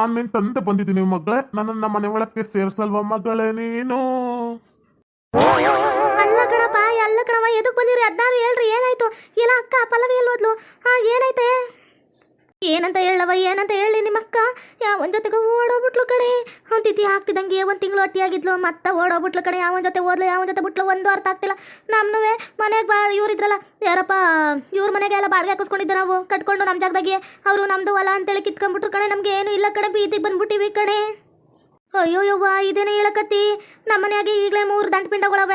ಮಗಳೇ ಮಗಳೇ ನಾನು ನಿನ್ ತಂದೆ ಬಂದಿದ್ದೀನಿ ಮಗಳೇ. ನನ್ನನ್ನ ಮನೆ ಒಳಕ್ಕೆ ಸೇರ್ಸಲ್ವಾ ಮಗಳೇ ನೀನು? ಅಲ್ಲ ಕಣಪ್ಪ ಎಲ್ಲ ಕಣವ ಎದಕ್ ಬಂದಿರಿ? ಹದಿನಾರು ಹೇಳ್ರಿ, ಏನಾಯ್ತು? ಇಲ್ಲ, ಅಕ್ಕ, ಪಲ್ಲವಿ ಎಲ್ಲಿ ಹೋದ್ಲು? ಹಾ ಏನೈತೆ ಏನಂತ ಹೇಳವ ಏನಂತ ಹೇಳಿ ನಿಮ್ಮ ಅಕ್ಕ ಯಾವನ್ ಜೊತೆಗೆ ಓಡೋಗ್ಬಿಟ್ಲು ಕಣೆ. ಅವ್ನ್ ತಿಥಿ ಹಾಕ್ತಿದಂಗೆ ಒಂದು ತಿಂಗಳು ಒಟ್ಟಿಯಾಗಿದ್ಲು ಮತ್ತೆ ಓಡೋಗ್ಬಿಟ್ಲು ಕಣೆ. ಯಾವನ್ ಜೊತೆ ಓದ್ಲು ಯಾವನ್ ಜೊತೆ ಬಿಟ್ಲು, ಒಂದು ಅರ್ಥ ಆಗ್ತಿಲ್ಲ. ನಮ್ಮನುವೆ ಮನೆಗೆ ಬಾ ಇವ್ರಿದ್ರಲ್ಲ ಯಾರಪ್ಪ, ಇವ್ರ ಮನೆಗೆ ಎಲ್ಲ ಬಾಡಿಗೆ ಹಾಕಿಸ್ಕೊಂಡಿದ್ದೆ ನಾವು, ಕಟ್ಕೊಂಡು ನಮ್ಮ ಜಾಗದಾಗೆ. ಅವರು ನಮ್ದು ಹೊಲ ಅಂತೇಳಿ ಕಿತ್ಕೊಂಡ್ಬಿಟ್ರು ಕಣೆ ನಮ್ಗೆ. ಏನು ಇಲ್ಲ ಕಣೆ, ಬೀದಿಗೆ ಬಂದ್ಬಿಟ್ಟಿವಿ ಕಣೆ. ಅಯ್ಯೋ ಯವ್ವ, ಇದೇನೇ ಹೇಳಕತ್ತಿ. ನಮ್ಮ ಮನೆಯಾಗೆ ಈಗಲೇ ಮೂರು ದಂಟ್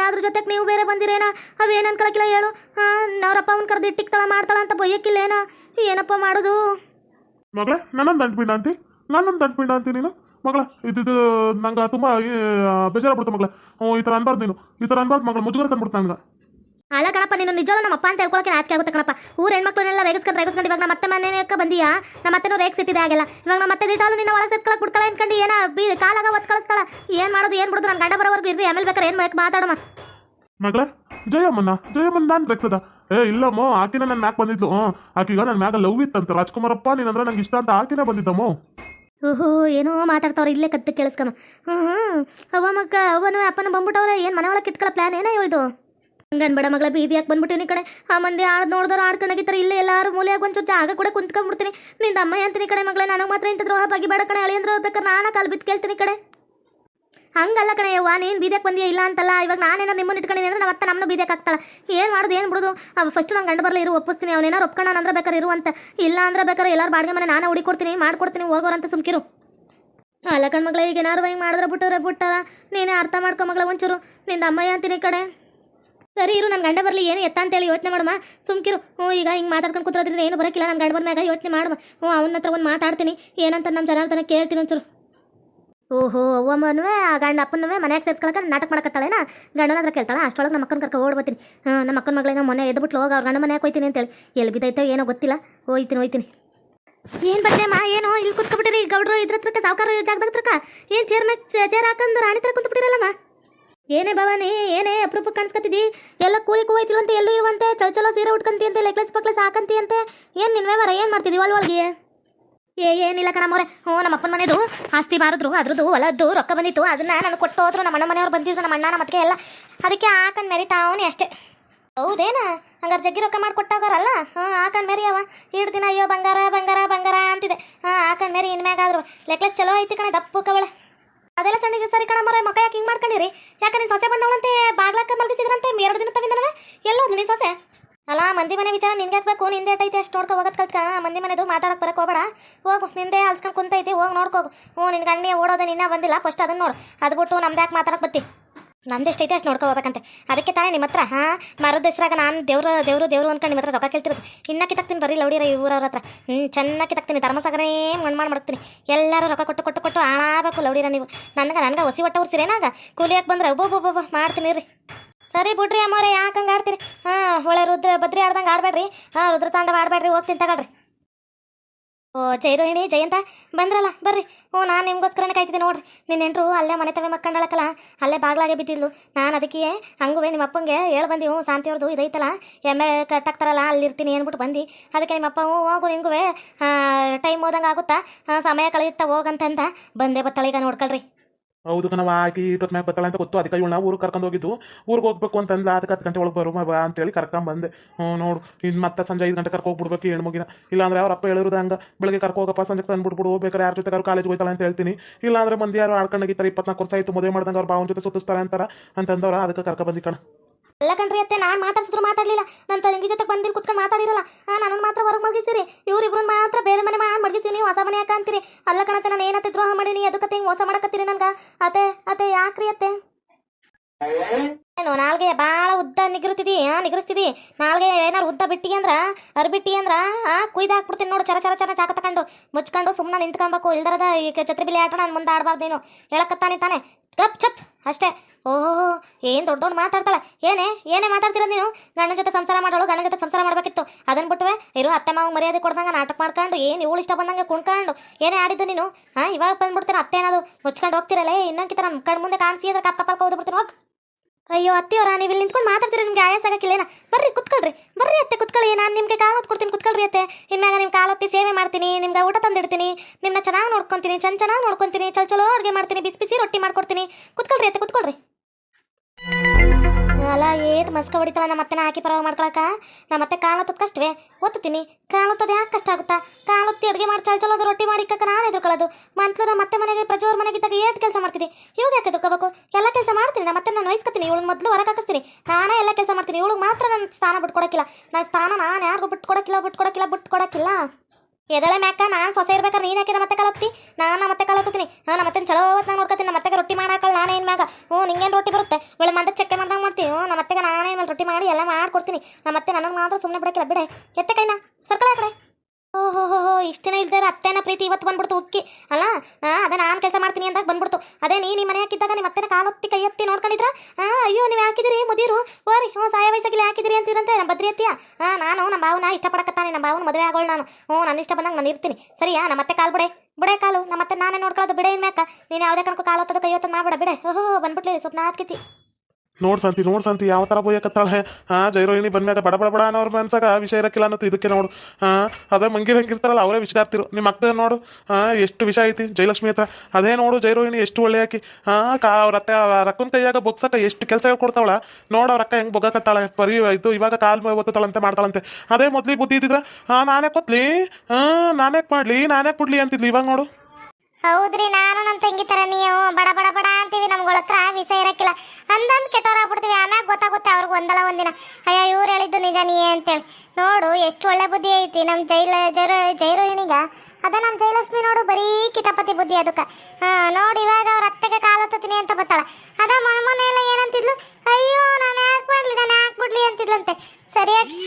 ಅದ್ರ ಜೊತೆಗೆ ನೀವು ಬೇರೆ ಬಂದಿರೇನ? ಅವೇನು ಅನ್ಕೊಳಕಿಲ್ಲ ಹೇಳು. ಹಾಂ ನವ್ರಪ್ಪ ಅವ್ನ ಕರೆದು ಇಟ್ಟಿಕ್ತಾಳ, ಮಾಡ್ತಾಳ ಅಂತ ಬೈಯಕ್ಕಿಲ್ಲೇನ ಏನಪ್ಪ ಮಾಡೋದು? ಮಗಳೇ ನನ್ನನ್ನು ದಂಟ್ಬಿಡ ಅಂತಿ ನನ್ನನ್ನು ದಂಟ್ಬಿಡ ಅಂತಿ ನೀನು. ಮಗಳ ಇದ್ದಿದ್ದು ನಂಗೆ ತುಂಬ ಬೇಜಾರಾಗ್ಬಿಡ್ತು ಮಗಳ. ಹ್ಞೂ ಈ ಥರ ಅನ್ಬಾರ್ದು ನೀನು. ಈ ಥರ ಅನ್ಬಾರ್ದು ಮಗಳು ಮುಜುಗರ ತಂದ್ಬಿಡ್ತು ನಂಗೆ. ಅಲ್ಲ ಕಣಪ್ಪ ನೀನು ನಿಜವಲ್ಲ ನಮ್ಮ ಅಪ್ಪ ಅಂತ ಹೇಳ್ಕೊಳಕ್ಕೆ ನಾಚಿಕೆ ಆಗುತ್ತೆ ಕಣಪ್ಪ. ಊರ ಹೆಣ್ಮಕ್ಳನ್ನೆಲ್ಲ ರೇಗಿಸ್ಕೊಂಡು ರೇಗಿಸ್ಕೊಂಡು ಇವಾಗ ನಮ್ಮ ಮತ್ತೆ ಮನೆಯಕ್ಕೆ ಬಂದಿಯಾ? ನಮ್ಮ ಅತ್ತೆನೂ ರೇಗಿಸಿಟ್ಟಿದೆ ಆಗಲ್ಲ ಇವಾಗ ನಮ್ಮ ಮತ್ತೆ ದಿಟಾಲು ನಿನ್ನ ಒಳಗೆ ಸೇಸ್ಕೊಳಕ್ಕೆ ಬಿಡ್ತಾಳೆ ಅನ್ಕೊಂಡು ಏನ ಬಿ ಕಾಲಾಗ ಒತ್ತು ಕಳಿಸ್ತಾಳ? ಏನು ಮಾಡೋದು ಏನು ಬಿಡೋದು? ನನ್ನ ಗಂಡ ಬರೋವರೆಗೂ ಇರ್ರಿ ಆಮೇಲೆ ಬೇಕಾರೆ ಏನು ಮಾತಾಡೋಣ. ಮಗಳ ಜಯಮ್ಮನ್ನ ಜಯಮ್ಮನ್ ನಾನು ರೆಕ್ಸದ ಏ, ಇಲ್ಲಮ್ಮ, ಆಕಿನ ನನ್ನ ಮ್ಯಾಕ್ ಬಂದಿದ್ಲು. ಹ್ಞೂ ಆಕಿಗ ನನ್ನ ಮ್ಯಾಗ ಲವ್ ಇತ್ತಂತ. ರಾಜ್ಕುಮಾರಪ್ಪ, ನೀನಂದ್ರೆ ನಂಗೆ ಇಷ್ಟ ಅಂತ ಆಕಿನ ಬಂದಿದ್ದಮ್ಮ. ಓಹೋ, ಏನೋ ಮಾತಾಡ್ತಾವ್ರ, ಇಲ್ಲೇ ಕತ್ತು ಕೇಳಿಸ್ಕಮ್ಮ. ಹ್ಞೂ ಹ್ಞೂ ಅವ್ವ ಮಕ್ಕ ಅವನು ಅಪ್ಪನ ಬಂದ್ಬಿಟ್ಟವ್ರೆ. ಏನು ಮನೆ ಒಳಗೆ ಪ್ಲಾನ್ ಏನ ಹೇಳ್ದು ಹಂಗನ್ಬೇಡ ಮಗಳ, ಬೀದಿ ಬೀದಿಯಾಗಿ ಬಂದ್ಬಿಟ್ಟಿನಿ ಕಡೆ. ಆ ಮಂದಿ ಆಡ್ ನೋಡಿದವ್ರು ಆಡ್ಕೊಂಡಾಗಿತ್ತಾರೆ ಇಲ್ಲೇ ಎಲ್ಲಾರು ಮೂಲೆಯಾಗ ಒಂಚೂರು ಜಾಗ ಕೂಡ ಕುಂತ್ಕೊಂಡ್ಬಿಡ್ತೀನಿ. ನಿಂದ ಅಮ್ಮ ಅಂತೀನಿ ಕಡೆ ಮಗಳೇ, ನನಗೆ ಮಾತ್ರ ಇಂಥ ದ್ರೋಹ ಬಗ್ಗೆ ಬೇಡ ಕಣೆ, ಅಳಿಯಂದ್ರೆ ಬೇಕಾದ್ರೆ ನಾನು ಕಾಲು ಬಿತ್ತು ಕೇಳ್ತೀನಿ ಕಡೆ. ಹಂಗಲ್ಲ ಕಣೆ ಯವ್ವ, ನೀನು ಬೀದಕ್ಕೆ ಬಂದಿಯಾ ಇಲ್ಲ ಅಂತಲ್ಲ. ಇವಾಗ ನಾನೇನಾರು ನಿಮ್ಮನ್ನ ಇಟ್ಕೊಂಡಿನಿ ಅಂದ್ರೆ ನಮ್ಮ ಅತ್ತ ನಮ್ಮನ್ನ ಬೀದಕ್ಕೆ ಹಾಕ್ತಾಳ. ಏನು ಮಾಡೋದು, ಏನು ಬಿಡೋದು? ಫಸ್ಟ್ ನಾನು ಗಂಡ ಬರಲಿ, ಇರು, ಒಪ್ಪಿಸ್ತೀನಿ. ಅವನೇನಾರು ಒಪ್ಕೊಂಡ ಅಂದ್ರೆ ಬೇಕಾದ್ರೆ ಇರು ಅಂತ. ಇಲ್ಲ ಅಂದ್ರೆ ಬೇಕಾದ್ರೆ ಎಲ್ಲರೂ ಬಾಡಿಗೆ ಮನೆ ನಾನೇ ಹುಡುಕೊಡ್ತೀನಿ, ಮಾಡ್ಕೊಡ್ತೀನಿ ಹೋಗೋರಂತ ಸುಮ್ಕಿರು. ಅಲ್ಲ ಕಣ್ ಮಗಳ, ಈಗ ಏನಾರು ಹಿಂಗೆ ಮಾಡಿದ್ರೆ ಬಿಟ್ಟರೆ ಬಿಟ್ಟಾರ ನೀನೇ ಅರ್ಥ ಮಾಡ್ಕೊ ಮಗಳ ಒಂಚೂರು. ನಿಂದ ಅಮ್ಮಯ್ಯ ಅಂತೀನಿ ಕಡೆ ಸರಿ ಇರು ನನ್ನ ಗಂಡ ಬರಲಿ, ಏನು ಎತ್ತ ಅಂತೇಳಿ ಯೋಚನೆ ಮಾಡಮ್ಮ. ಸುಮ್ಕಿರು. ಹ್ಞೂ, ಈಗ ಹಿಂಗೆ ಮಾತಾಡ್ಕೊಂಡು ಕೂತ್ರೋದ್ರಿಂದ ಏನು ಬರೋಕ್ಕಿಲ್ಲ ನನ್ನ ಗಂಡ ಬರ್ಮ್ಯಾಗ ಯೋಚನೆ ಮಾಡಮ್ಮ. ಹ್ಞೂ, ಅವನ ಹತ್ರ ಒಂದು ಮಾತಾಡ್ತೀನಿ. ಏನಂತ ನಮ್ಮ ಜನಾರ್ದನ ಕೇಳ್ತೀನಿ ಒಂಚೂರು. ಓಹೋ ಅವ್ವಮ್ಮನೂ ಗಂಡ ಅಪ್ಪನೂ ಮನೆಯಾಗ ಸೇರಿಸ್ಕೊಳಕ್ಕೆ ನಾಟಕ ಮಾಡಕತ್ತಾಳೇನ? ಗಂಡನ ಹತ್ರ ಕೇಳ್ತಾಳ, ಅಷ್ಟೊಳಗೆ ನಮ್ಮ ಅಕ್ಕನ ಕರ್ಕೊ ಓಡ್ಬತ್ತೀನಿ. ಹಾಂ, ನಮ್ಮ ಅಕ್ಕನ ಮಗಳೇನ ಮೊನ್ನೆ ಎದ್ಬಿಟ್ಲು, ಹೋಗಿ ಅವ್ರ ಗಂಡ ಮನೆಯಾಗ ಹೋಯ್ತೀನಿ ಅಂತೇಳಿ. ಎಲ್ಲಿ ಬಿದ್ದೈತೋ ಏನೋ ಗೊತ್ತಿಲ್ಲ, ಹೋಯ್ತೀನಿ ಹೋಯ್ತೀನಿ. ಏನು ಬಟ್ಟೆ ಮಾ, ಏನು ಇಲ್ಲಿ ಕುತ್ಕೊಬಿಟ್ಟಿರಿ, ಗೌಡ್ರು ಇದ್ರ ಹತ್ರಕ್ಕೆ, ಸಾವುಕಾರ ಜಾಗದಾಗ ಹತ್ರಕ್ಕ? ಏನು ಚೇರ್ ಮ್ಯಾಗ ಚೇರ್ ಹಾಕಂದ್ರೆ ರಾಣಿ ಹತ್ರ ಕುಂತ್ಬಿಟ್ಟಿರಲ್ಲಮ್ಮ ಏನೇ ಭವಾನಿ, ಏನೇ ಅಪರೂಪ ಕಾಣಿಸ್ಕೊತಿದ್ದಿ ಎಲ್ಲ ಕೂಲಿ ಅಂತ ಎಲ್ಲೂ ಇವಂತೆ, ಚಲ ಚಲೋ ಸೀರೆ ಉಟ್ಕಂತಿ ಅಂತೆ ನೆಕ್ಲೆಸ್ ಪಕ್ಲೆಸ್ ಹಾಕಂತಿ ಅಂತೆ ಏನು ನಿನ್ನ ವ್ಯವಹಾರ, ಏನು ಮಾಡ್ತಿದ್ದೀವಿ ಒಳ ಒಳಗೆ ಏ, ಏನಿಲ್ಲ ಕಣಮ್ಮವ್ರೆ ಹ್ಞೂ ನಮ್ಮ ಅಪ್ಪನ ಮನೆದು ಆಸ್ತಿ ಬಾರದ್ರು, ಅದ್ರದ್ದು ಹೊಲದ್ದು, ರೊಕ್ಕ ಬಂದಿತ್ತು. ಅದನ್ನ ನಾನು ಕೊಟ್ಟು ಹೋದ್ರು ನಮ್ಮ ಅಣ್ಣ ಮನೆಯವ್ರು ಬಂದಿದ್ರು, ನಮ್ಮ ಅಣ್ಣನ ಮತ್ತೆ ಎಲ್ಲ. ಅದಕ್ಕೆ ಹಾಕಂಡ್ ಮೆರಿತಾವನಿ ಅಷ್ಟೇ. ಹೌದೇನ? ಹಂಗಾರೆ ಜಗ್ಗಿ ರೊಕ್ಕ ಮಾಡಿಕೊಟ್ಟಾಗಾರಲ್ಲ ಹಾಂ ಹಾಕಂಡ್ ಮೇರಿ ಅವ. ಎರಡು ದಿನ ಅಯ್ಯೋ, ಬಂಗಾರ ಬಂಗಾರ ಬಂಗಾರ ಅಂತಿದೆ. ಹಾಂ ಹಾಕಂಡ್ ಮೇರಿ ಇನ್ಮ್ಯಾಗಾದ್ರು. ನೆಕ್ಲೆಸ್ ಚಲೋ ಐತಿ ಕಣೆ, ದಪ್ಪು ಕವಳೆ. ಅದೆಲ್ಲ ಸಣ್ಣಿಗೆ ಸರಿ ಕಣ ಮರ ಮಕ್ಕ ಯಾಕೆ ಹಿಂಗೆ ಮಾಡ್ಕೊಂಡಿರಿ? ಯಾಕೆ ನಿನ್ನ ಸೊಸೆ ಬಂದವಳಂತೆ? ಬಾಗ್ಲಕ್ಕ ಮಲಗಿಸಿದ್ರಂತೆ, ಎರಡು ದಿನ ತಗಿಂದನವ ಎಲ್ಲೋದ್ಲು ನೀನು ಸೊಸೆ? ಅಲ್ಲ ಮಂದಿ ಮನೆ ವಿಚಾರ ನಿನ್ಗೆ ಹಾಕ್ಬೇಕು ನಿಂದೆ ಐತೆ ಅಷ್ಟು ನೋಡ್ಕೊ ಹೋಗೋದು ಕಲ್ತ್ಕ. ಮಂದಿ ಮನೆದು ಮಾತಾಡಕ್ಕೆ ಬರಕ್ಕೆ ಹೋಗಬೇಡ. ಹೋಗು, ನಿಂದೆ ಅಲ್ಸ್ಕೊಂಡು ಕುಂತೈತಿ, ಹೋಗಿ ನೋಡ್ಕೋಗು. ಹ್ಞೂ ನಿನ್ನ ಗಂಡಿ ಓಡೋದು ನಿನ್ನ ಬಂದಿಲ್ಲ, ಫಸ್ಟ್ ಅದನ್ನ ನೋಡು. ಅದು ಬಿಟ್ಟು ನಮ್ದು ಯಾಕೆ ಮಾತಾಡಕ್ಕೆ ಬತ್ತಿ? ನಂದೆಷ್ಟೈತೆ ಅಷ್ಟು ನೋಡ್ಕೊ ಹೋಗ್ಬೇಕಂತೆ. ಅದಕ್ಕೆ ತಾನೇ ನಿಮ್ಮ ಹತ್ರ, ಹಾಂ? ಮರದ ಹೆಸ್ರಾಗ ನಾನು ದೇವ್ರ, ದೇವ್ರು ದೇವ್ರು ಅನ್ಕೊಂಡು ನಿಮ್ಮ ಹತ್ರ ರೊಕ್ಕ ಕೇಳ್ತಿರೋದು. ಇನ್ನ ಕಿತ್ತಾಕ್ತೀನಿ ಬರೀ ಲೌಡಿರ ಊರವ್ರ ಹತ್ರ. ಹ್ಞೂ, ಚೆನ್ನಾಗಿ ಕಿತ್ತಾಕ್ತೀನಿ. ಧರ್ಮಸಾಗರೇ ಮಣ್ಣು ಮಾಡಿ ಮಾಡ್ತೀನಿ ಎಲ್ಲರೂ ರೊಕ್ಕ ಕೊಟ್ಟು ಕೊಟ್ಟು ಕೊಟ್ಟು ಹಾಳಾಗಬೇಕು ಲೌಡಿರ ನೀವು. ನನಗೆ ನನಗೆ ಹೊಸಿ ಒಟ್ಟ ಉರ್ಸಿರೇನಾಗ ಕೂಲಿಯಾಗಿ ಬಂದ್ರೆ? ಒಬ್ಬೊಬ್ಬೊಬ್ಬ ಒಬ್ಬ ಮಾಡ್ತೀನಿ ರೀ ಸರಿ ಬಿಡ್ರಿ ಅಮ್ಮವ್ರೆ, ಯಾಕೆ ಹಂಗೆ ಆಡ್ತೀರಿ? ಹಾಂ ಹೊಳೆ ರುದ್ರ ಬದ್ರಿ ಆಡ್ದಂಗೆ ಆಡಬೇಡ್ರಿ. ಹಾಂ, ರುದ್ರ ತಾಂಡವ ಆಡಬೇಡ್ರಿ, ಹೋಗ್ತೀನಿ ತಗೊಳ್ರಿ. ಓ ಜೈರೋಹಿಣಿ ಜಯಂತ. ಬಂದ್ರಲ್ಲ, ಬರ್ರಿ. ಹ್ಞೂ, ನಾನು ನಿಮ್ಗೋಸ್ಕರನೇ ಕಾಯ್ತಿದ್ದೆ ನೋಡ್ರಿ. ನಿನ್ನ ಎಂಟ್ರು ಅಲ್ಲೇ ಮನೆ ತವೆ ಮಕ್ಕಂಡಳಕ್ಕಲ್ಲ, ಅಲ್ಲೇ ಬಾಗ್ಲಾಗೆ ಬಿದ್ದಿದ್ಲು. ನಾನು ಅದಕ್ಕೆ ಹಂಗುವೆ ನಿಮ್ಮ ಅಪ್ಪಂಗೆ ಹೇಳಿ ಬಂದಿ, ಹ್ಞೂ ಶಾಂತಿ ಅವ್ರದ್ದು ಇದೈತಲ್ಲ, ಎಮ್ಮೆ ಕಟ್ಟಾಕ್ತಾರಲ್ಲ, ಅಲ್ಲಿರ್ತೀನಿ ಅಂದ್ಬಿಟ್ಟು ಬಂದು. ಅದಕ್ಕೆ ನಿಮ್ಮ ಅಪ್ಪ, ಹ್ಞೂ, ಹೋಗು ಟೈಮ್ ಹೋದಂಗೆ ಆಗುತ್ತಾ? ಸಮಯ ಕಳೆಯುತ್ತಾ ಹೋಗಂತಂದ. ಬಂದೆ ಬತ್ತಳೀಗ ನೋಡ್ಕೊಳ್ರಿ. ಹೌದು ನಾವು ಆಕಿ ಇಪ್ಪತ್ತು ಮ್ಯಾಗ ಬರ್ತಾಳೆ ಅಂತ ಗೊತ್ತು. ಅದಕ್ಕೆ ಇವಳು ಊರಿಗೆ ಕರ್ಕೊಂಡು ಹೋಗಿದ್ದು. ಊರಿಗೆ ಹೋಗ್ಬೇಕು ಅಂತಂದ್ಲ. ಅದಕ್ಕೆ ಹತ್ತು ಗಂಟೆ ಒಳಗೆ ಬರು ಬಾ ಅಂತೇಳಿ ಕರ್ಕೊಂಡು ಬಂದೆ. ಹ್ಞೂ ನೋಡು ಇನ್ನು ಮತ್ತೆ ಸಂಜೆ ಐದು ಗಂಟೆ ಕರ್ಕೊ ಹೋಗ್ಬಿಡ್ಬೇಕು ಹೆಣ್ಮಗಿನ. ಇಲ್ಲಾಂದ್ರೆ ಅವ್ರ ಅಪ್ಪ ಹೇಳಿರೋದು ಹಂಗೆ. ಬೆಳಗ್ಗೆ ಕರ್ಕೊ ಹೋಗಪ್ಪ ಸಂಜೆ ತಂದ್ಬಿಟ್ಬಿಡು ಬೇಕಾದ್ರೆ ಯಾರ ಜೊತೆ ಕಾಲೇಜ್ ಹೋಯ್ತಾಳೆ ಅಂತ ಹೇಳ್ತೀನಿ. ಇಲ್ಲಾಂದ್ರೆ ಮಂದಿ ಯಾರು ಆಡ್ಕೊಂಡಾಗಿತ್ತಾರೆ ಇಪ್ಪತ್ನಾಲ್ಕು ವರ್ಷ ಆಯಿತು, ಮದುವೆ ಮಾಡ್ದಂಗೆ ಅವ್ರ ಬಾವನ ಜೊತೆ ಸುತ್ತಿಸ್ತಾರೆ ಅಂತಾರ, ಅಂತಂದವ್ರ ಅದಕ್ಕೆ ಕರ್ಕೊ ಬಂದಿ ಕಣ. ಎಲ್ಲ ಕಣ್ರಿ ಅತ್ತೆ, ನಾನು ಮಾತಾಡ್ಸಿದ್ರು ಮಾತಾಡಲಿಲ್ಲ. ನನ್ನ ತಂಗಿ ಜೊತೆ ಬಂದಿಲ್ಲ ಕುತ್ಕೊಂಡು ಮಾತಾಡಿರಲ್ಲ. ನಾನು ಮಾತ್ರ ಹೊರಗೆ ಮಲಗಿಸಿರಿ. ಇವ್ರಿಬ್ರು ಮಾತ್ರ ಬೇರೆ ಮನೆ ಮಲಗಿಸಿ ನೀವು ಹೊಸ ಮನೆ ಯಾಕೆ ಅಂತೀರಿ? ಅಲ್ಲ ಕಣತೆ ನಾನು ಏನತ್ತೆ ದ್ರೋಹ ಮಾಡೀನಿ ಅದಕ್ಕೆ ಹಿಂಗೆ ಮೋಸ ಮಾಡಕತ್ತೀರಿ ನನ್ಗ? ಅತ್ತೆ ಅತ್ತೆ, ಯಾಕ್ರಿ ಅತ್ತೆ? ಏನು ನಾಲ್ಗೆ ಭಾಳ ಉದ್ದ ನಿಗರ್ತಿದಿ, ಆ, ನಿಗರಿಸ್ತಿದಿ? ನಾಲ್ಗೆ ಏನಾರು ಉದ್ದ ಬಿಟ್ಟಿ ಅಂದ್ರ ಅರ್ಬಿಟ್ಟಿ ಅಂದ್ರ, ಆ, ಕುಯ್ದು ಹಾಕ್ಬಿಡ್ತೀನಿ ನೋಡು, ಚರ ಚರ ಚರ ಚಾಕ ತಕೊಂಡು ಮುಚ್ಕೊಂಡು ಸುಮ್ಮನೆ ನಿಂತ್ಕೊಬೇಕು, ಇಲ್ದರದ ಈ ಛತ್ರಿ ಬಿಲಿ ಆಟ ನಾನು ಮುಂದೆ ಆಡಬಾರ್ದೇನು. ಹೇಳಕತ್ತಾನೆ ತಾನೆ. ಚಪ್ ಚಪ್, ಅಷ್ಟೇ. ಓಹೋ, ಏನು ದೊಡ್ಡ ದೊಡ್ಡ ಮಾತಾಡ್ತಾಳೆ? ಏನೇ ಏನೇ ಮಾತಾಡ್ತೀರ ನೀನು? ಗಂಡನ ಜೊತೆ ಸಂಸಾರ ಮಾಡೋಳು, ಗಂಡನ ಜೊತೆ ಸಂಸಾರ ಮಾಡಬೇಕಿತ್ತು. ಅದನ್ನ ಬಿಟ್ಟುವೆ ಇರೋ, ಅತ್ತೆ ಮಾವು ಮರ್ಯಾದೆ ಕೊಡ್ದಂಗೆ ನಾಟಕ ಮಾಡ್ಕೊಂಡು, ಏನು ಇವಳು ಇಷ್ಟ ಬಂದಂಗೆ ಕುಣ್ಕೊಂಡು, ಏನೇ ಆಡಿದ್ದು ನೀನು? ಹಾಂ, ಇವಾಗ ಬಂದ್ಬಿಡ್ತೀನಿ ಅತ್ತೆ ಏನಾದ್ರು? ಮುಚ್ಕೊಂಡು ಹೋಗ್ತಿರಲ್ಲ ಇನ್ನೊಂದು ನನ್ನ ಕಣ್ಣು ಮುಂದೆ ಕಾಣಿಸಿ, ಅದ್ರ ಕಪ್ಪ ಕಪ್ಪ ಹೋಗ್ಬಿಡ್ತೀನಿ ಹೋಗಿ. ಅಯ್ಯೋ, ಅತ್ತೆಯವರ ನೀವು ಇಲ್ಲಿ ನಿಂತ್ಕೊಂಡು ಮಾತಾಡ್ತೀರ? ನಿಮ್ಗೆ ಆಯಾಸ ಆಗಕ್ಕಿಲ್ಲೇನ ಬರ್ರಿ, ಕುತ್ಕೊಳ್ರಿ. ಬರ್ರಿ ಅತ್ತೆ, ಕುತ್ಕೊಳ್ಳಿ. ನಾನು ನಿಮಗೆ ಕಾಲು ಹೊತ್ತು ಕೊಡ್ತೀನಿ. ಕುತ್ಕೊಳ್ರಿ ಅತ್ತೆ. ಇನ್ಮ್ಯಾಗ ನಿಮ್ಮ ಕಾಲು ಹೊತ್ತಿ ಸೇವೆ ಮಾಡ್ತೀನಿ, ನಿಮ್ಗೆ ಊಟ ತಂದಿಡ್ತೀನಿ ನಿಮ್ಮನ್ನ ಚೆನ್ನಾಗಿ ನೋಡ್ಕೊತೀನಿ ಚೆನ್ನ ಚೆನ್ನಾಗಿ ನೋಡ್ಕೊತೀನಿ, ಚಲ್ ಚಲೋ ಅಡುಗೆ ಮಾಡ್ತೀನಿ, ಬಿಸಿ ಬಿಸಿ ರೊಟ್ಟಿ ಮಾಡ್ಕೊಡ್ತೀನಿ. ಕುತ್ಕೊಳ್ರಿ ಅತ್ತೆ, ಕುತ್ಕೊಳ್ರಿ. ಅಲ್ಲ ಏಟ್ ಮಸ್ಕ ಹೊಡಿತಲ್ಲ ನಮ್ಮ ಅತ್ತೆನ ಹಾಕಿ ಪ್ರವಾಹ ಮಾಡ್ಕೊಳಕ? ನಮ್ಮ ಅತ್ತೆ ಕಾಲತ್ತದ ಕಷ್ಟವೇ. ಓದ್ತೀನಿ ಕಾಲತ್ತದ ಯಾಕೆ ಕಷ್ಟ ಆಗುತ್ತಾ? ಕಾಲ ಹೊತ್ತಿ ಅಡುಗೆ ಮಾಡಿ ಚಲ್ ಚಲೋದು ರೊಟ್ಟಿ ಮಾಡಿ ಕಕ್ಕ ನಾನು ಎದುರ್ಕೊಳ್ಳೋದು ಮಂತ್ಲು ನಮ್ಮ ಅತ್ತೆ ಮನೆಗೆ ಪ್ರಜೋರ್ ಮನೆಗೆ ಇದ್ದಾಗ ಏಟ್ ಕೆಲಸ ಮಾಡ್ತೀನಿ ಇವಾಗ ಯಾಕೆ ಎದುರ್ಕೋಬೇಕು ಎಲ್ಲ ಕೆಲಸ ಮಾಡ್ತೀನಿ. ನಮ್ಮ ಅತ್ತೆ ನಾನು ವಹಿಸ್ಕೊತೀನಿ ಇವಳು ಮೊದಲು ಹೊರಗೆ ಹಾಕಿಸ್ತೀನಿ. ನಾನೇ ಎಲ್ಲ ಕೆಲಸ ಮಾಡ್ತೀನಿ. ಇವಳಿಗೆ ಮಾತ್ರ ನನ್ನ ಸ್ಥಾನ ಬಿಟ್ಕೊಡಕ್ಕಿಲ್ಲ ನನ್ನ ಸ್ಥಾನ ನಾನು ಯಾರಿಗೂ ಬಿಟ್ಕೊಡಕ್ಕಿಲ್ಲ ಬಿಟ್ಕೊಡಕ್ಕಿಲ್ಲ ಬಿಟ್ಕೊಡಕ್ಕಿಲ್ಲ ಎದಳೆ ಮ್ಯಾಕ? ನಾನು ಸೊಸೆ ಇರ್ಬೇಕಾದ್ರೆ ನೀನು ನಮ್ಮ ಮತ್ತೆ ಕಲತ್ತಿ? ನಾನು ಮತ್ತೆ ಕಲತ್ತೀನಿ ಹಾಂ ನಮ್ಮ ಚಲೋ ಹೊತ್ತು ನಾನು ನೋಡ್ಕೊತೀನಿ. ನಮ್ಮ ಮತ್ತೆ ರೊಟ್ಟಿ ಮಾಡಾಕಲ್ಲ ನಾನೇ ಏನು ಮ್ಯಾಗ? ಹ್ಞೂ, ನಿಂಗೇನು ರೊಟ್ಟಿ ಬರುತ್ತೆ? ಒಳ್ಳೆ ಮಂದ ಚಕ್ಕೆ ಮಾಡ್ದಂಗೆ ಮಾಡ್ತೀನಿ ಹ್ಞೂ ನಮ್ಮ ಮತ್ತೆ ನಾನೇ ಮೇಲೆ ರೊಟ್ಟಿ ಮಾಡಿ ಎಲ್ಲ ಮಾಡ್ಕೊಡ್ತೀನಿ. ನಮ್ಮ ಮತ್ತೆ ನನಗೆ ಮಾತ್ರ ಸುಮ್ಮನೆ ಬಿಡಕ್ಕಿಲ್ಲ. ಬಿಡೆ. ಎತ್ತೆ ಕೈನಾ? ಸರ್ಕಳ ಕಡೆ. ಓಹೋ ಹೋ ಇಷ್ಟು ದಿನ ಇಲ್ದಾರ ಅತ್ತೆನ ಪ್ರೀತಿ ಇವತ್ತು ಬಂದ್ಬಿಡ್ತು, ಉಕ್ಕಿ. ಅಲ್ಲ ಹಾಂ ಅದೇ ನಾನು ಕೆಲಸ ಮಾಡ್ತೀನಿ ಅಂದಾಗ ಬಂದ್ಬಿಡ್ತು. ಅದೇ ನೀ ನಿಮ್ಮ ಮನೆ ಹಾಕಿದ್ದಾಗ ನಿಮ್ಮ ಅತ್ತೆನ ಕಾಲೊತ್ತಿ ಕೈ ಎತ್ತಿ ನೋಡ್ಕೊಂಡಿದ್ರ? ಅಯ್ಯೋ, ನೀವು ಹಾಕಿದಿರಿ, ಮುದಿರು. ಓರಿ ಹ್ಞೂ, ಸಾಯ ವಯಸ್ಸಾಗಿಲ್ಲ ಹಾಕಿದಿರಿ ಅಂತೀರಂತೆ ನಮ್ಮ ಬದ್ರಿ ಅತ್ತಿಯ. ಹಾಂ ನಾನು ನಮ್ಮ ಭಾವನ ಇಷ್ಟಪಡಕತ್ತಾನೆ, ನಮ್ಮ ಭಾವನ ಮದುವೆ ಆಗೋಳು ನಾನು. ಹ್ಞೂ, ನನ್ನ ಇಷ್ಟ ಬಂದಂಗೆ ನಾನು ಇರ್ತೀನಿ. ಸರಿಯಾ, ನಮ್ಮ ಮತ್ತೆ ಕಾಲು ಬಿಡೆ. ಬಿಡೆ ಕಾಲು, ನಮ್ಮ ಮತ್ತೆ ನಾನೇ ನೋಡ್ಕೊಳ್ಳೋದು, ಬಿಡೆ ಇನ್ಮ್ಯಾಕ. ನೀನು ಯಾವುದೇ ಕಣಕ್ಕೂ ಕಾಲು ಹೊತ್ತದ ಕೈ ಹೊತ್ತದ ಮಾಡ್ಬೇಡ, ಬಿಡೆ. ಓಹೋ ಬಂದ್ಬಿಟ್ಲಿ ಸ್ವಲ್ಪ ನಾತ್ಕಿತಿ ನೋಡ್ ಸಂತಿ ನೋಡ್ ಸಂತಿ ಯಾವ ಥರ ಬೋಯಕತ್ತಾಳೆ ಹಾ ಜೈರೋಹಿಣಿ ಬಂದ್ಮ್ಯಾಗ ಬಡ ಬಡ ಬಡ ಅನ್ನೋರ್ ಮನ್ಸಾಗ ವಿಷಯ ಇರಕ್ಕಿಲ್ಲ ಅನ್ನೋದು ಇದಕ್ಕೆ ನೋಡು. ಹಾ ಅದೇ ಮಂಗಿರ್ ಹಂಗಿರ್ತಾರಲ್ಲ ಅವರೇ ವಿಚಾರ್ತಿರು. ನಿಮ್ಮ ಅಕ್ಕ ನೋಡು. ಹಾ ಎಷ್ಟು ವಿಷಯ ಐತಿ, ಜಯಲಕ್ಷ್ಮಿ ಹತ್ರ. ಅದೇ ನೋಡು, ಜೈರೋಹಿಣಿ ಎಷ್ಟು ಒಳ್ಳೆ ಹಾಕಿ ಹಾ ಕಾ, ಅವ್ರ ಅತ್ತೆ ರಕ್ಕನ್ ಕೈಯಾಗ ಬೊಗ್ಸಕ ಎಷ್ಟು ಕೆಲಸ ಹೇಳ್ಕೊಡ್ತಾವಳ. ನೋಡು ಅವ್ರ ಅಕ್ಕ ಹೆಂಗ್ ಬೊಗ್ಗಕತ್ತಾಳೆ ಪರಿ ಇದು ಇವಾಗ ಕಾಲ್ ಓದ್ತಾಳಂತೆ ಮಾಡ್ತಾಳಂತೆ. ಅದೇ ಮೊದ್ಲಿ ಬುದ್ಧಿ ಇದ್ದಿದ್ರ ಹಾ ನಾನೇ ಕೊತ್ಲಿ ಹಾ ನಾನೇ ಮಾಡ್ಲಿ ನಾನೇ ಕೊಡ್ಲಿ ಅಂತಿದ್ಲಿ. ಇವಾಗ ನೋಡು. ಹೌದ್ರಿ, ನಾನು ನನ್ನ ತಂಗಿ ತರ ನೀವು. ಬಡ ಬಡ ಬಡ ಅಂತೀವಿ ನಮ್ಗಳ ಹತ್ರ ವಿಷಯ ಇರಕ್ಕಿಲ್ಲ. ಅಂದಂದ್ ಕೆಟ್ಟೋರಾಗ್ಬಿಡ್ತೀವಿ ಆಮ್ಯಾಗ ಗೊತ್ತಾಗುತ್ತೆ ಅವ್ರಿಗೆ ಒಂದಲ್ಲ ಒಂದಿನ. ಅಯ್ಯೋ, ಇವ್ರು ಹೇಳಿದ್ದು ನಿಜ ನೀ ಅಂತೇಳಿ. ನೋಡು, ಎಷ್ಟು ಒಳ್ಳೆ ಬುದ್ಧಿ ಐತಿ. ನಮ್ಮ ಜೈಲ, ಜೈರು, ಜೈರೋಹಿಣಿಗ. ಅದ ನಮ್ಮ ಜಯಲಕ್ಷ್ಮಿ ನೋಡು, ಬರೀ ಕಿತಾಪತಿ ಬುದ್ಧಿ ಅದಕ್ಕೆ ಹಾ, ನೋಡಿ, ಇವಾಗ ಅವ್ರ ಅತ್ತೆಗೆ ಕಾಲು ಹೊತ್ತತೀನಿ ಅಂತ ಬತ್ತಾಳ ಅದ ಮನ ಮನೆ ಎಲ್ಲ ಏನಂತಿದ್ಲು? ಅಯ್ಯೋ, ನಾನು ಯಾಕೆ ಮಾಡ್ಲಿ, ನಾನು ಯಾಕೆ ಬಿಡ್ಲಿ ಅಂತಿದ್ಲಂತೆ. ಸರಿಯಾಗಿ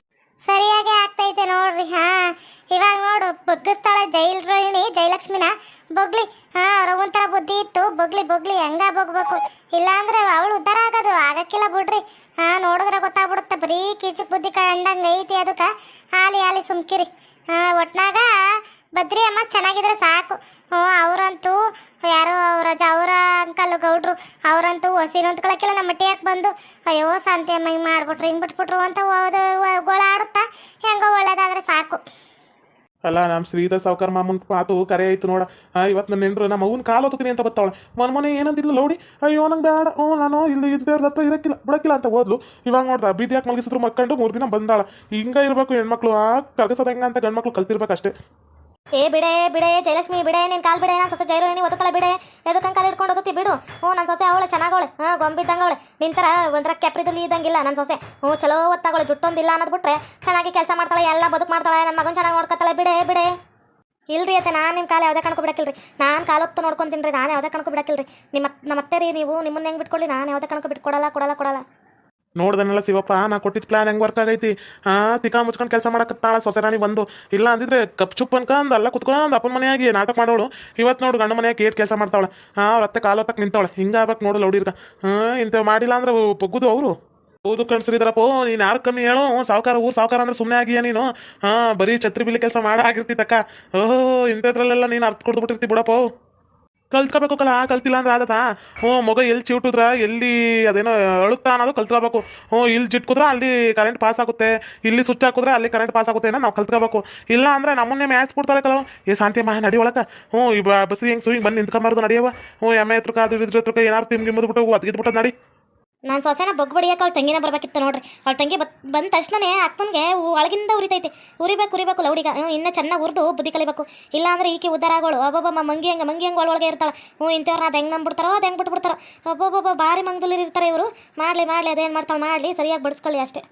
ಸರಿಯಾಗಿ ಆಗ್ತೈತೆ ನೋಡ್ರಿ. ಹಾ, ಇವಾಗ ನೋಡು, ಬಗ್ಗಿಸ್ತಾಳೆ ಜೈಲ್ ರೋಹಿಣಿ, ಜಯಲಕ್ಷ್ಮಿನ. ಬೊಗ್ಲಿ, ಹಾ ಅವ್ರ ಒಂಥರ ಬುದ್ಧಿ ಇತ್ತು. ಬೊಗ್ಲಿ ಬೊಗ್ಲಿ, ಹೆಂಗ ಬೊಗ್ಬೇಕು? ಇಲ್ಲಾಂದ್ರೆ ಅವಳು ಉದ್ಧಾರ ಆಗೋದು. ಆಗಕ್ಕಿಲ್ಲ ಬಿಡ್ರಿ. ಹಾ, ನೋಡಿದ್ರೆ ಗೊತ್ತಾಗ್ಬಿಡುತ್ತೆ. ಬರೀ ಕೀಚಕ್ ಬುದ್ಧಿ ಕಂಡಂಗ ಐತಿ ಅದಕ್ಕೆ ಹಾಲಿ ಹಾಲಿ, ಸುಮ್ಕಿರಿ. ಹಾ, ಒಟ್ನಾಗ ಬದ್ರಿ ಅಮ್ಮ ಚೆನ್ನಾಗಿದ್ರೆ ಸಾಕು. ಹ್ಞೂ, ಅವರಂತೂ ಯಾರೋ ಅವರ ಅವರ ಅಂಕಲ್, ಗೌಡ್ರು, ಅವರಂತೂ ಹಸಿ ಹೊಂದ್ಕೊಳಕ್ಕಿಲ್ಲ ನಮ್ಮ ಮಟ್ಟಿಯಾಕೆ ಬಂದು, ಅಯ್ಯೋ, ಶಾಂತಿ ಅಮ್ಮ ಹಿಂಗೆ ಮಾಡ್ಬಿಟ್ರು, ಹಿಂಗೆ ಬಿಟ್ಬಿಟ್ರು ಅಂತ ಹೋದ ಗೋಳಾಡುತ್ತಾ. ಹೆಂಗೋ ಒಳ್ಳೇದಾದ್ರೆ ಸಾಕು. ಅಲ್ಲ ನಮ್ಮ ಶ್ರೀಧರ್ ಸಾವ್ಕಾರ ಮಾಮನ್ ಮಾತು ಕರೆ ಆಯ್ತು ನೋಡ. ಇವತ್ತು ನನ್ನ ಹೆಂಡ್ರು ನಮ್ಮ ಅವ್ನ ಕಾಲು ಹೊತ್ತೀನಿ ಅಂತ ಬರ್ತಾವಳೆ ಮೊನ್ನೆ ಮೊನ್ನೆ ಏನಂತಿಲ್ಲ ನೋಡಿ ಅಯ್ಯೋ, ನಂಗೆ ಬೇಡ. ಓ ನಾನು ಇಲ್ಲಿ ಇದ್ದೇವ್ರ ಹತ್ರ ಇರಕ್ಕಿಲ್ಲ, ಬಿಡಕ್ಕಿಲ್ಲ ಅಂತ ಓದ್ಲು ಇವಾಗ ನೋಡ್ದ, ಬೀದಿ ಹಾಕಿ ಮಲಗಿಸಿದ್ರು ಮಕ್ಕಂಡು ಮೂರು ದಿನ ಬಂದಾಳ. ಹಿಂಗ ಇರಬೇಕು ಹೆಣ್ಮಕ್ಳು. ಆ ಹೆಂಗ ಅಂತ ಗಂಡ್ಮಕ್ಳು ಕಲ್ತಿರ್ಬೇಕು ಅಷ್ಟೇ ಏ ಬಿಡೆ ಬಿಡೆ, ಜಯಲಕ್ಷ್ಮಿ ಬಿಡೆ, ನಿನ್ ಕಾಲ್ ಬಿಡೆ, ನಾನು ಸೊಸೆ ಜೈರೋಹಿಣಿ ಒದಕಲ ಬಿಡೆ. ಎದಕ್ಕಂಗೆ ಕಾಲು ಹಿಡ್ಕೊಂಡು ಓದತಿ ಬಿಡು. ಹ್ಞೂ ನನ್ನ ಸೊಸೆ ಅವಳೆ, ಚೆನ್ನಾಗವಳೆ. ಹಾಂ, ಗೊಂಬಿದ್ದಂಗವಳೆ. ನಿನ್ ಥರ ಒಂಥರ ಕೆಪ್ರಿದಲ್ಲಿ ಇದ್ದಂಗಿಲ್ಲ ನನ್ನ ಸೊಸೆ. ಹ್ಞೂ, ಚಲೋ ಒತ್ತಾಗಳೆ ಜುಟ್ಟೊಂದಿಲ್ಲ ಅನ್ನೋದು ಬಿಟ್ರೆ ಚೆನ್ನಾಗಿ ಕೆಲಸ ಮಾಡ್ತಾಳೆ, ಎಲ್ಲ ಬದುಕು ಮಾಡ್ತಾಳೆ ನನ್ನ ಮಗನ ಚೆನ್ನಾಗಿ ನೋಡ್ಕೊತಾಳೆ. ಬಿಡೆ ಬಿಡೆ. ಇಲ್ರಿ ಅತ್ತೆ, ನಾನು ನಿಮ್ಮ ಕಾಲು ಯಾವುದೇ ಕಣ್ಕೊ ಬಿಡಕ್ಕಿಲ್ರಿ. ನಾನು ಕಾಲೊತ್ತು ನೋಡ್ಕೊಂತೀನಿ ರೀ, ನಾನು ಯಾವುದೇ ಕಣ್ಕೊ ಬಿಡಕ್ಕಿಲ್ರಿ. ನಿಮ್ಮ ನಮ್ಮ ಅತ್ತೆ ರೀ ನೀವು, ನಿಮ್ಮನ್ನ ಹೆಂಗೆ ಬಿಟ್ಕೊಳ್ಳಿ ನಾನು ಯಾವುದೇ ಕಣ್ಕೊ ಬಿಟ್ಕೊಡಲ್ಲ, ಕೊಡಲ್ಲ ಕೊಡಲ್ಲ. ನೋಡ್ದನಲ್ಲ ಶಿವಪ್ಪ ನಾ ಕೊಟ್ಟಿದ್ದ ಪ್ಲಾನ್ ಹೆಂಗ್ ವರ್ಕ್ ಆಗೈತಿ? ಹಾ ತಿಕಾ ಮುಚ್ಕೊಂಡು ಕೆಲಸ ಮಾಡಕತ್ತಾಳ ಸೊಸರಾಣಿ ಬಂದು. ಇಲ್ಲ ಅಂದಿದ್ರೆ ಕಪ್ ಚುಪ್ ಅನ್ಕೊಂಡ್ ಅಲ್ಲ ಕುತ್ಕೊಂಡ್ ಅಪ್ಪನ ಮನೆಯಾಗಿ ನಾಟಕ ಮಾಡೋಳು. ಇವತ್ತು ನೋಡು ಗಂಡ ಮನೆಯಾಗಿ ಏಟ್ ಕೆಲಸ ಮಾಡ್ತಾಳ ಹಾ ಅವ್ರ ಅತ್ತೆ ಕಾಲು ಹೊತ್ತಕ್ಕೆ ನಿಂತಾವಳೆ. ಹಿಂಗಾಗ್ಬೇಕು ನೋಡು ಲೌಡಿರ್ಗ ಹಾ ಇಂಥವು ಮಾಡಿಲ್ಲ ಅಂದ್ರೆ ಬಗ್ಗುದು ಅವರು. ಹೌದು ಕಣ್ಸ್ರಿದಾರಪ್ಪ ನೀನು ಯಾರು ಕಮ್ಮಿ ಹೇಳು? ಸಾವುಕಾರ ಊರು ಸಾವುಕಾರ ಅಂದ್ರೆ ಸುಮ್ಮನೆ ಆಗಿಯಾ ನೀನು? ಹಾ ಬರೀ ಛತ್ರಿ ಬಿಲ್ಲಿ ಕೆಲಸ ಮಾಡ ಆಗಿರ್ತಿತ್ತಕ್ಕ ಓಹೋ, ಇಂಥದ್ರಲ್ಲೆಲ್ಲ ನೀನು ಅರ್ಥ ಕೊಡ್ದು ಬಿಟ್ಟಿರ್ತಿ ಬಿಡಪ್ಪ. ಕಲ್ತ್ಕೋಬೇಕು ಕಲ ಕಲ್ತಿಲ್ಲ ಅಂದ್ರೆ ಆಗತ್ತ ಹ್ಞೂ, ಮಗ ಎಲ್ಲಿ ಚಿವುಟಿದ್ರ, ಎಲ್ಲಿ ಅದೇನೋ ಅಳುತ್ತಾ ಅನ್ನೋದು ಕಲ್ತ್ಕೋಬೇಕು. ಹ್ಞೂ, ಇಲ್ಲಿ ಜಿಟ್ಕುದ್ರೆ, ಅಲ್ಲಿ ಕರೆಂಟ್ ಪಾಸ್ ಆಗುತ್ತೆ. ಇಲ್ಲಿ ಸ್ವಿಚ್ ಹಾಕಿದ್ರೆ ಅಲ್ಲಿ ಕರೆಂಟ್ ಪಾಸ್ ಆಗುತ್ತೆ ನಾವು ಕಲ್ತ್ಕೋಬೇಕು. ಇಲ್ಲ ಅಂದ್ರೆ ನಮ್ಮನ್ನೇ ಮ್ಯಾಚ್ ಬಿಡ್ತಾರೆ ಕೆಲವು ಏ, ಶಾಂತಿ ಮಾ, ನಡಿ ಒಳಗೆ. ಹ್ಞೂ, ಈ ಬಸ್ರಿ ಹಿಂಗೆ ಸುಯಿ ಬಂದು ನಿಂತ್ಕೊಂಬಾರ್ದು ನಡಿಯವ ಹ್ಞೂ, ಎಮ್ಮೆ ಹತ್ರಕ್ಕೆ ಅದು ಇದ್ರ ಹತ್ರಕ್ಕೆ ಏನಾರು ತಿಮ್ಗಿ ಅದು ನಡಿ. ನಾನು ಸೊಸೆನ ಬಗ್ ಬಡಿಯಕ್ಕೆ ಅವಳ ತಂಗಿನ ಬರ್ಬೇಕಿತ್ತು ನೋಡ್ರಿ. ಅವ್ಳ ತಂಗಿ ಬತ್, ಬಂದ ತಕ್ಷಣನೇ ಅಕ್ಕನಿಗೆ ಒಳಗಿಂದ ಉರಿತೈತಿ. ಉರಿಬೇಕು ಉರಿಬೇಕು ಲೌಡಿಗ. ಹ್ಞೂ, ಇನ್ನೂ ಚೆನ್ನಾಗಿ ಉರಿದು ಬುದ್ಧಿ ಕಲಿಬೇಕು. ಇಲ್ಲಾಂದ್ರೆ ಈಕೆ ಉದ್ದಾರ ಆಗೋಳು ಒಬ್ಬೊಬ್ಬ ಮಂಗಿ ಹಂಗೆ ಮಂಗಿ ಹಂಗೆ ಒಳಗೆ ಇರ್ತಾಳೆ. ಹ್ಞೂ ಇಂಥವ್ರನ್ನ ಅದು ಹೆಂಗೆ ನಂಬಿಡ್ತಾರೋ ಅದು ಹೆಂಗೆ ಬಿಟ್ಬಿಡ್ತಾರೋ. ಒಬ್ಬೊಬ್ಬೊಬ್ಬ ಭಾರಿ ಮಂಗದಲ್ಲಿ ಇರ್ತಾರೆ ಇವರು. ಮಾಡಲಿ ಮಾಡಲಿ, ಅದೇನು ಮಾಡ್ತಾಳೆ ಮಾಡಲಿ, ಸರಿಯಾಗಿ ಬಡಿಸ್ಕೊಳ್ಳಿ ಅಷ್ಟೇ.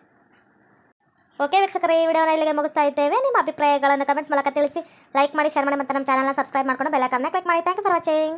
ಓಕೆ ವೀಕ್ಷಕರ, ಈ ವಿಡಿಯೋನ ಇಲ್ಲಿಗೆ ಮುಗಿಸ್ತಾ ಇದ್ದೇವೆ. ನಿಮ್ಮ ಅಭಿಪ್ರಾಯಗಳನ್ನು ಕಮೆಂಟ್ಸ್ ಮೂಲಕ ತಿಳಿಸಿ. ಲೈಕ್ ಮಾಡಿ, ಶೇರ್ ಮಾಡಿ ಮತ್ತು ನಮ್ಮ ಚಾನಲ್ನ ಸಬ್ಸ್ಕ್ರೈಬ್ ಮಾಡ್ಕೊಂಡು ಬೆಲ್ಲ ಕ್ಲಿಕ್ ಮಾಡಿ. Thank you for watching